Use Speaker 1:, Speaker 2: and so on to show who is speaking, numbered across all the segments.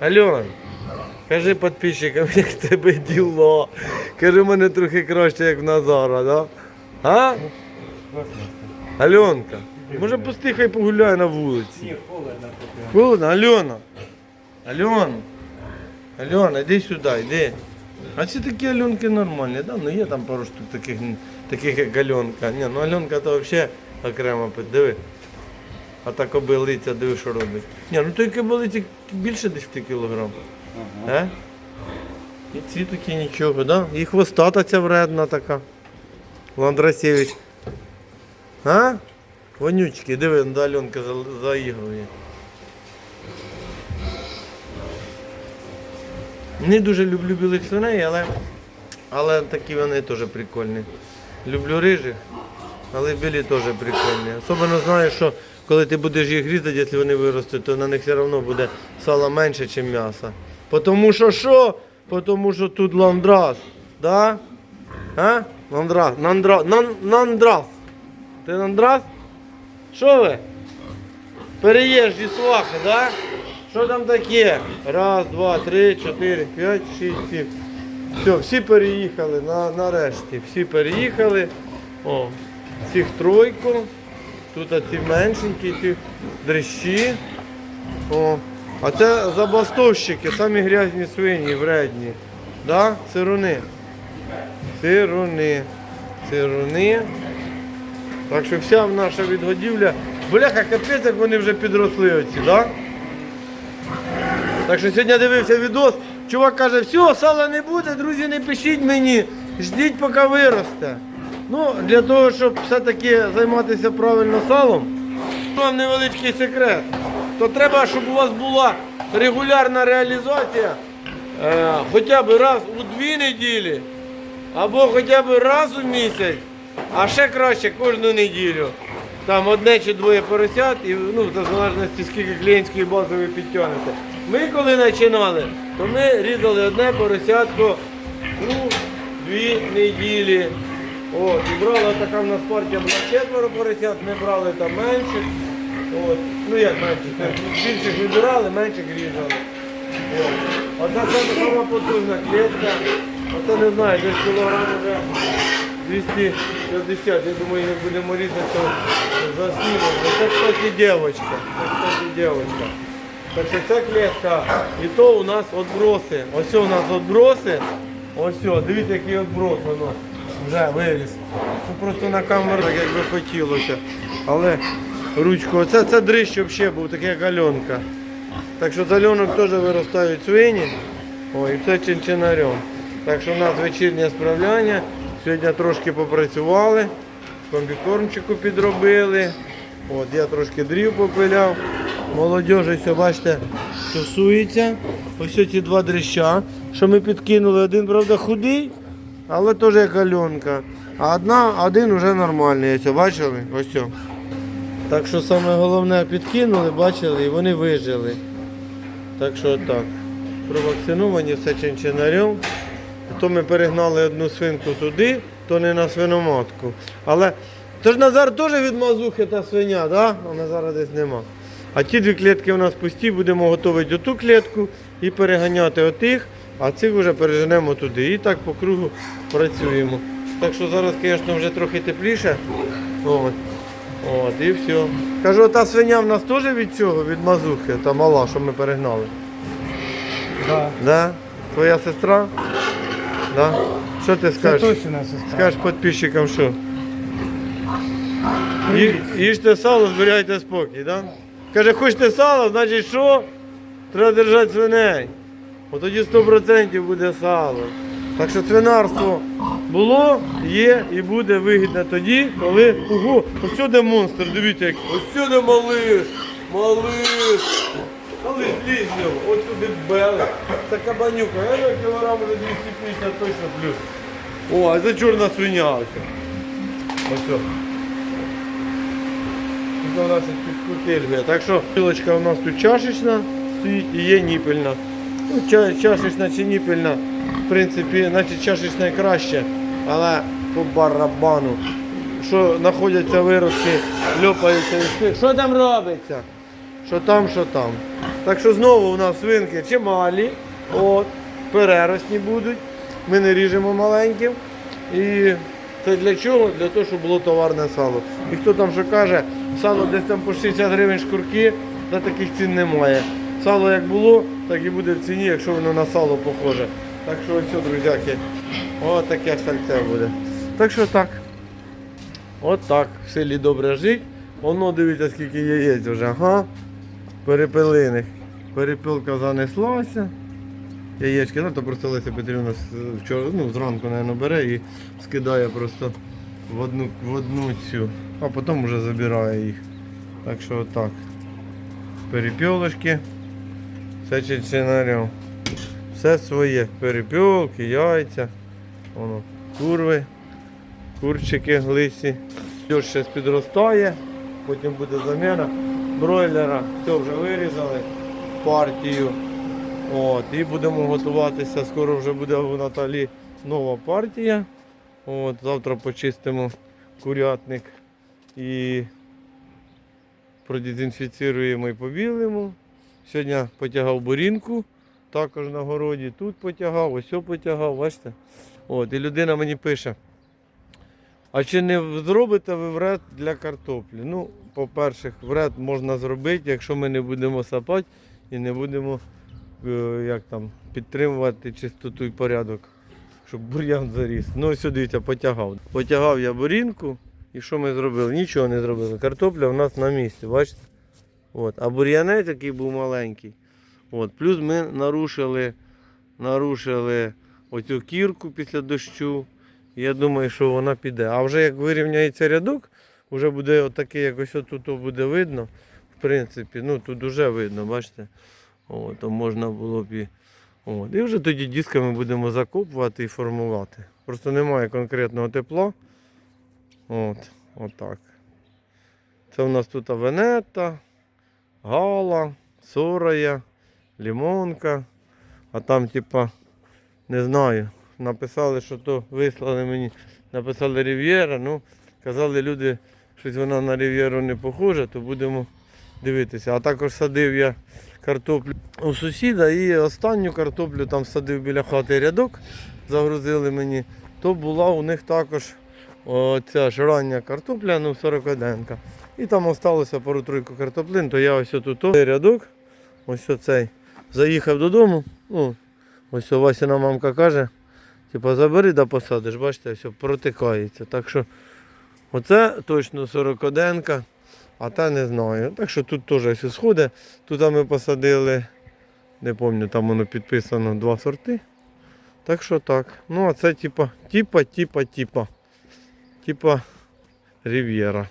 Speaker 1: Альон, кажи підписчикам, як в тебе діло. Кажи, в мене трохи краще, як в Назара, да? А? Альонка, може пусти, хай погуляє на вулиці.
Speaker 2: Ні, холодно тут.
Speaker 1: Холодно, Альона. Альона. Альона, іди сюди, йди. А ці такі Альонки нормальні, да? Ну є там пару штук таких, таких як Альонка. Ні, ну Альонка то взагалі окремо пить. Диви. А та кобилиця, диви, що робить. Ні, ну той кобилиці більше 10 кілограм.
Speaker 2: Ага.
Speaker 1: Е? І ці такі нічого, да? І хвостата ця вредна така. Ландрасевич. А? Вонючки, диви, да, Альонка заігрує. Не дуже люблю білих свиней, але, але такі вони теж прикольні. Люблю рижих, але білі теж прикольні. Особливо знаю, що коли ти будеш їх різати, якщо вони виростуть, то на них все одно буде сала менше, ніж м'яса. Тому що що? Тому що тут ландрас. Да? А? Ландрас. Нандра... Нан... Нандрас. Ти нандрас? Що ви? Переїжджі свахи, да? Що там таке? Раз, два, три, чотири, п'ять, шість, сім. Все, всі переїхали на, нарешті. Всі переїхали. О, цих тройку. Тут ці меншенькі, ці дрищі. О. А це забастовщики, самі грязні свині, вредні. Да? Сируни. Сируни. Сируни. Так що вся наша відгодівля. Бляха, капець, як вони вже підросли оці, да? Так що сьогодні дивився відос. Чувак каже, все, сала не буде, друзі, не пишіть мені, ждіть, поки виросте. Ну, для того, щоб все-таки займатися правильно салом, вам невеличкий секрет. То треба, щоб у вас була регулярна реалізація е, хоча б раз у дві неділі, або хоча б раз у місяць, а ще краще кожну неділю. Там одне чи двоє поросят, і ну, в залежності скільки клієнтської бази ви підтягнете. Ми коли починали, то ми різали одне поросятко у дві неділі. От, і брала така в нас партія була четверо поросят, ми брали там менше. От. Ну як менше, більших вибирали, менших різали. От. Одна сама сама потужна клітка. Оце не знаю, десь кілограм вже 250. Я думаю, як будемо різати, то заснімемо. Це, кстати, дівчинка. Це, кстати, дівчинка. Так що ця клітка, і то у нас отброси. Ось у нас отброси. Ось, дивіться, який отброс воно вже виріс. Ну, просто на камеру так якби хотілося. Але ручку, оце це дрищ взагалі був, такий як Альонка. Так що з Альонок теж виростають свині. Ой, і це чинчинарем. Так що у нас вечірнє справляння. Сьогодні трошки попрацювали, комбікормчику підробили. От, я трошки дрів попиляв. Молодежі, все, бачите, тусується. Ось ці два дрища, що ми підкинули. Один, правда, худий, але теж як Альонка. А одна, один вже нормальний. Ось, бачили? Ось. Так що саме головне підкинули, бачили, і вони вижили. Так що так. Провакциновані все чинчинарем. То ми перегнали одну свинку туди, то не на свиноматку. Але то ж Назар теж від мазухи та свиня, да? а Назара десь нема. А ті дві клітки у нас пусті, будемо готувати оту клітку і переганяти отих, а цих вже переженемо туди. І так по кругу працюємо. Так що зараз, звісно, вже трохи тепліше. От. От, і все. Кажу, та свиня в нас теж від цього, від мазухи, та мала, що ми перегнали.
Speaker 2: Да.
Speaker 1: Да? Твоя сестра? Да? Що ти скажеш?
Speaker 2: точно сестра.
Speaker 1: Скажеш підписчикам що? Ї- Їжте сало, зберігайте спокій, да? Каже, хочете сало, значить що? Треба держати свиней. От тоді 100% буде сало. Так що свинарство було, є і буде вигідне тоді, коли. Ось сюди монстр, дивіться, як. Ось сюди малиш, малиш. Коли злізли, ось сюди бели. Це кабанюка, я кілограм за 250 точно плюс. О, а це чорна свиня ось. Ось. Тут у нас підкутильгує. Так що пилочка у нас тут чашечна стоїть і є ніпельна. Ну, чашечна чи в принципі, значить чашечна краще, але по барабану. Що знаходяться виростки, льопаються і спи. Що там робиться? що там, що там. Так що знову у нас свинки чималі, от, переросні будуть. Ми не ріжемо маленьким. І це для чого? Для того, щоб було товарне сало. І хто там що каже, сало десь там по 60 гривень шкурки, та таких цін немає. Сало як було, так і буде в ціні, якщо воно на сало похоже. Так що ось, друзяки, ось таке сальце буде. Так що так. От так, в селі добре жить. Воно дивіться, скільки яєць вже, ага. Перепелиних. Перепилка занеслася. Яєчки, ну то просто Леся Петрівна вчора, ну, зранку, мабуть, бере і скидає просто в одну, в одну цю, а потім вже забирає їх. Так що отак. Перепілочки. Все чеченарем. Все своє. Перепілки, яйця. Воно, курви, курчики лисі. Все ще підростає, потім буде заміна бройлера. Все вже вирізали партію. От, і будемо готуватися. Скоро вже буде у Наталі нова партія. От, завтра почистимо курятник і продезінфіціруємо і побілимо. Сьогодні потягав бурінку, також на городі. Тут потягав, ось потягав, бачите? От, і людина мені пише. А чи не зробите ви вред для картоплі? Ну, по-перше, вред можна зробити, якщо ми не будемо сапати і не будемо е, як там, підтримувати чистоту і порядок, щоб бур'ян заріс. Ну, ось дивіться, потягав. Потягав я бурінку, і що ми зробили? Нічого не зробили. Картопля у нас на місці, бачите? От. А бур'янець який був маленький. От. Плюс ми нарушили, нарушили оцю кірку після дощу. Я думаю, що вона піде. А вже як вирівняється рядок, вже буде отакий, якось отут буде видно. В принципі, ну тут вже видно, бачите. О, то можна було б і. От. І вже тоді дисками будемо закопувати і формувати. Просто немає конкретного тепла. От, отак. Це у нас тут Венета, Гала, Сорая, Лімонка. А там, типа, не знаю, написали, що то вислали мені, написали Рів'єра. Ну, казали люди, щось вона на Рів'єру не похожа, то будемо дивитися. А також садив я картоплю у сусіда і останню картоплю там садив біля хати рядок, загрузили мені, то була у них також оця ж рання картопля, ну 40 денка. І там осталося пару-тройку картоплин, то я ось тут цей рядок, ось оцей, заїхав додому. Ну, ось Васіна мамка каже, типу, забери да посадиш, бачите, все протикається. Так що оце точно 40 денка. А та не знаю. Так що тут теж все сходить. Тут ми посадили, не пам'ятаю, там воно підписано два сорти. Так що так. Ну а це типа, типа, типа, типа. Типа Рів'єра.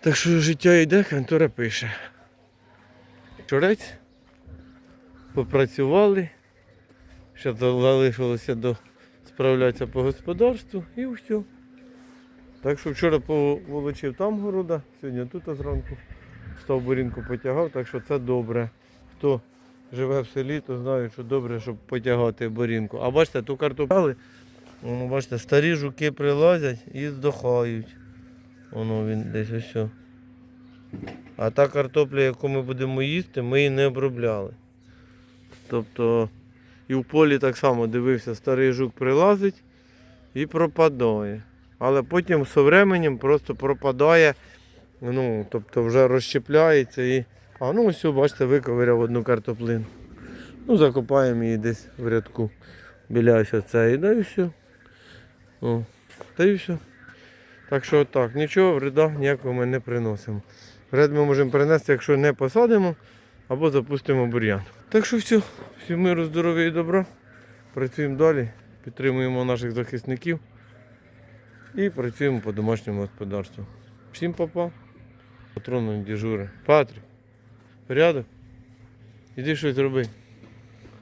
Speaker 1: Так що життя йде, контора пише. Чорець. Попрацювали. Ще залишилося до справлятися по господарству і все. Так що вчора поволочив там города, сьогодні тут зранку став бурінку потягав, так що це добре. Хто живе в селі, то знає, що добре, щоб потягати борінку. А бачите, ту картоплю, воно, бачите, старі жуки прилазять і здохають. Воно він десь ось. А та картопля, яку ми будемо їсти, ми її не обробляли. Тобто і в полі так само дивився, старий жук прилазить і пропадає. Але потім з временем просто пропадає, ну, тобто вже розщепляється і. А ну ось, бачите, виковиряв одну картоплину. Ну, закопаємо її десь в рядку біля ось цієї, да і все. О, та і все. Так що так, нічого вреда ніякого ми не приносимо. Вред ми можемо принести, якщо не посадимо або запустимо бур'ян. Так що все, всім миру, здоров'я і добра. Працюємо далі, підтримуємо наших захисників і працюємо по домашньому господарству. Всім папа. Патроном дежури. Патрик, порядок? Іди щось роби.